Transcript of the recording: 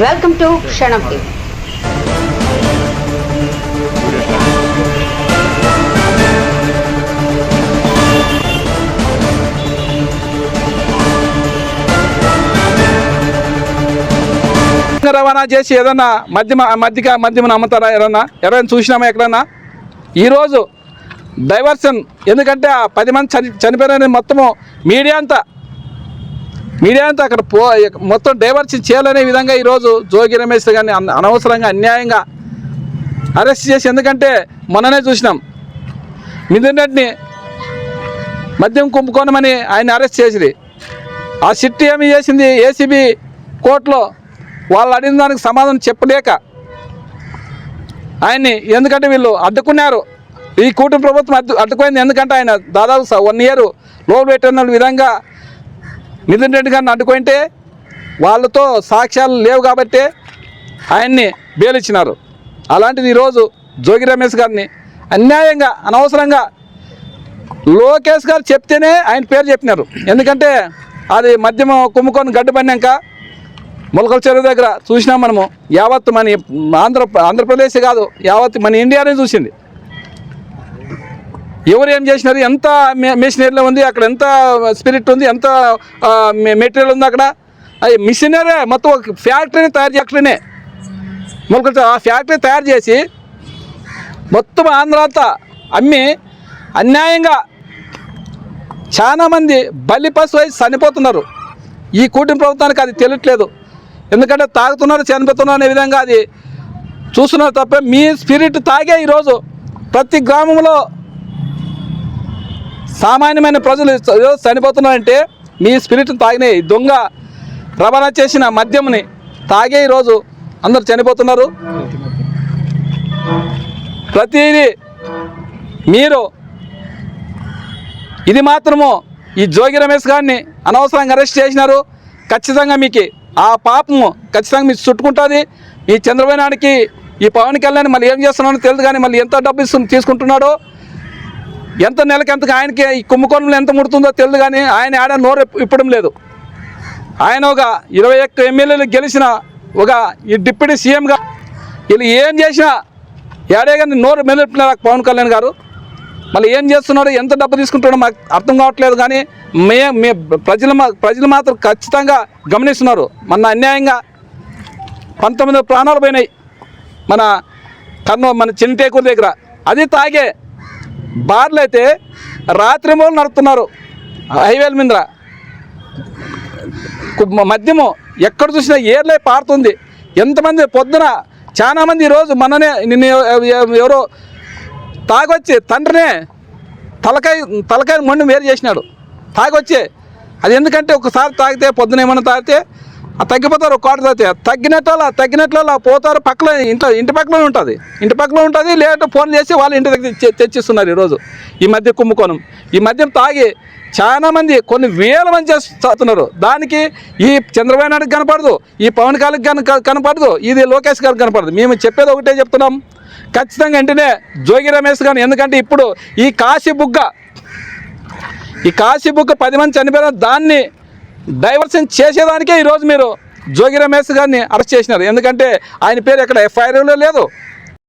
Welcome to క్షణం TV రవాణా చేసి ఏదన్నా మద్యమ మద్యక మద్యమని అమ్ముతారా ఎవరన్నా? ఎవరైనా చూసినామా ఎక్కడన్నా? ఈరోజు డైవర్షన్. ఎందుకంటే ఆ పది మంది చని చనిపోయిన మొత్తము మీడియా అంతా మీడియా అంతా అక్కడ పో మొత్తం డైవర్షన్ చేయాలనే విధంగా ఈరోజు జోగి రమేష్ గారిని అనవసరంగా అన్యాయంగా అరెస్ట్ చేసి ఎందుకంటే మొన్ననే చూసినాం. మిథున్ రెడ్డిని మద్యం కుంభకోణమని ఆయన అరెస్ట్ చేసింది ఆ సిట్టి ఏమి చేసింది? ఏసీబీ కోర్టులో వాళ్ళు అడిగిన దానికి సమాధానం చెప్పలేక ఆయన్ని ఎందుకంటే వీళ్ళు అడ్డుకున్నారు. ఈ కూటమి ప్రభుత్వం అడ్డు అడ్డుకోయింది ఎందుకంటే ఆయన దాదాపు వన్ ఇయర్ లోన్ పెట్టిన విధంగా మిథున్ రెడ్డి గారిని అడ్డుకుంటే వాళ్ళతో సాక్ష్యాలు లేవు కాబట్టి ఆయన్ని బేలిచ్చినారు. అలాంటిది ఈరోజు జోగి రమేష్ గారిని అన్యాయంగా అనవసరంగా లోకేష్ గారు చెప్తేనే ఆయన పేరు చెప్పినారు. ఎందుకంటే అది మద్యమ కుంభకోణం గడ్డు పడినాక మొలకల చెరువు దగ్గర చూసినాం మనము. యావత్ మన ఆంధ్ర ఆంధ్రప్రదేశ్ కాదు యావత్ మన ఇండియానే చూసింది. ఎవరు ఏం చేసినారు? ఎంత మిషనరీలో ఉంది అక్కడ ఎంత స్పిరిట్ ఉంది ఎంత మెటీరియల్ ఉంది అక్కడ? అది మిషనరీ మొత్తం ఒక ఫ్యాక్టరీని తయారు చేయట్లేనే మొలకల ఆ ఫ్యాక్టరీ తయారు చేసి మొత్తం ఆంధ్ర అంతా అమ్మి అన్యాయంగా చాలామంది బలి పశు చనిపోతున్నారు. ఈ కూటమి ప్రభుత్వానికి అది తెలియట్లేదు. ఎందుకంటే తాగుతున్నారు చనిపోతున్నారు అనే విధంగా అది చూస్తున్నారు తప్ప మీ స్పిరిట్ తాగే ఈరోజు ప్రతి గ్రామంలో సామాన్యమైన ప్రజలు చనిపోతున్నారంటే మీ స్పిరిట్ని తాగిన దొంగ రవాణా చేసిన మద్యంని తాగే ఈరోజు అందరు చనిపోతున్నారు. ప్రతిదీ మీరు ఇది మాత్రము ఈ జోగి రమేష్ గారిని అనవసరంగా అరెస్ట్ చేసినారు. ఖచ్చితంగా మీకు ఆ పాపము ఖచ్చితంగా మీకు చుట్టుకుంటుంది. ఈ చంద్రబాబు నాయుడికి ఈ పవన్ కళ్యాణ్ మళ్ళీ ఏం చేస్తున్నాడో తెలియదు కానీ మళ్ళీ ఎంత డబ్బు ఇస్తు తీసుకుంటున్నాడో ఎంత నెలకి ఎంత ఆయనకి ఈ కుంభకోణంలో ఎంత ముడుతుందో తెలియదు కానీ ఆయన ఆడ నోరు ఇప్పడం లేదు. ఆయన ఒక ఇరవై ఒక్క ఎమ్మెల్యేలు గెలిచిన ఒక ఈ డిప్యూటీ సీఎంగా వీళ్ళు ఏం చేసినా ఏడే కానీ నోరు మెదపినారు పవన్ కళ్యాణ్ గారు. మళ్ళీ ఏం చేస్తున్నాడో ఎంత డబ్బు తీసుకుంటాడో మాకు అర్థం కావట్లేదు కానీ మే మే ప్రజలు మా ప్రజలు మాత్రం ఖచ్చితంగా గమనిస్తున్నారు. మన అన్యాయంగా పంతొమ్మిది ప్రాణాలు పోయినాయి మన కర్నూలు మన చిన్నటేకూరు దగ్గర. అది తాగే బార్లు అయితే రాత్రి మూలు నడుపుతున్నారు. హైవేల మీద. మద్యము ఎక్కడ చూసినా ఏర్లే పారుతుంది. ఎంతమంది పొద్దున చాలామంది ఈరోజు మననే నిన్ను ఎవరో తాగొచ్చి తండ్రినే తలకాయ తలకాయ మొండి వేరు చేసినాడు. తాగొచ్చి అది ఎందుకంటే ఒకసారి తాగితే పొద్దున ఏమన్నా తాగితే తగ్గిపోతారు కోట తాగితే తగ్గినట్ల తగ్గినట్ల పోతారు పక్కన ఇంట్లో ఇంటి పక్కన ఉంటుంది. ఇంటి పక్కన ఉంటుంది లేదంటే ఫోన్ చేసి వాళ్ళు ఇంటి దగ్గర తెచ్చిస్తున్నారు ఈరోజు. ఈ మధ్య కుంభకోణం. ఈ మద్యం తాగి చాలామంది కొన్ని వేల మంది చేస్తున్నారు దానికి ఈ చంద్రబాబు నాయుడు కనపడదు ఈ పవన్ కళ్యాణ్ కన కనపడదు ఇది లోకేష్ గారికి కనపడదు. మేము చెప్పేది ఒకటే చెప్తున్నాం. ఖచ్చితంగా వెంటనే జోగి రమేష్ గారు ఎందుకంటే ఇప్పుడు ఈ కాశీ బుగ్గ ఈ కాశీ బుగ్గ పది మంది చనిపోయిన దాన్ని డైవర్షన్ చేసేదానికే ఈరోజు మీరు జోగి రమేష్ గారిని అరెస్ట్ చేసినారు. ఎందుకంటే ఆయన పేరు ఎక్కడ ఎఫ్ఐఆర్లో లేదు.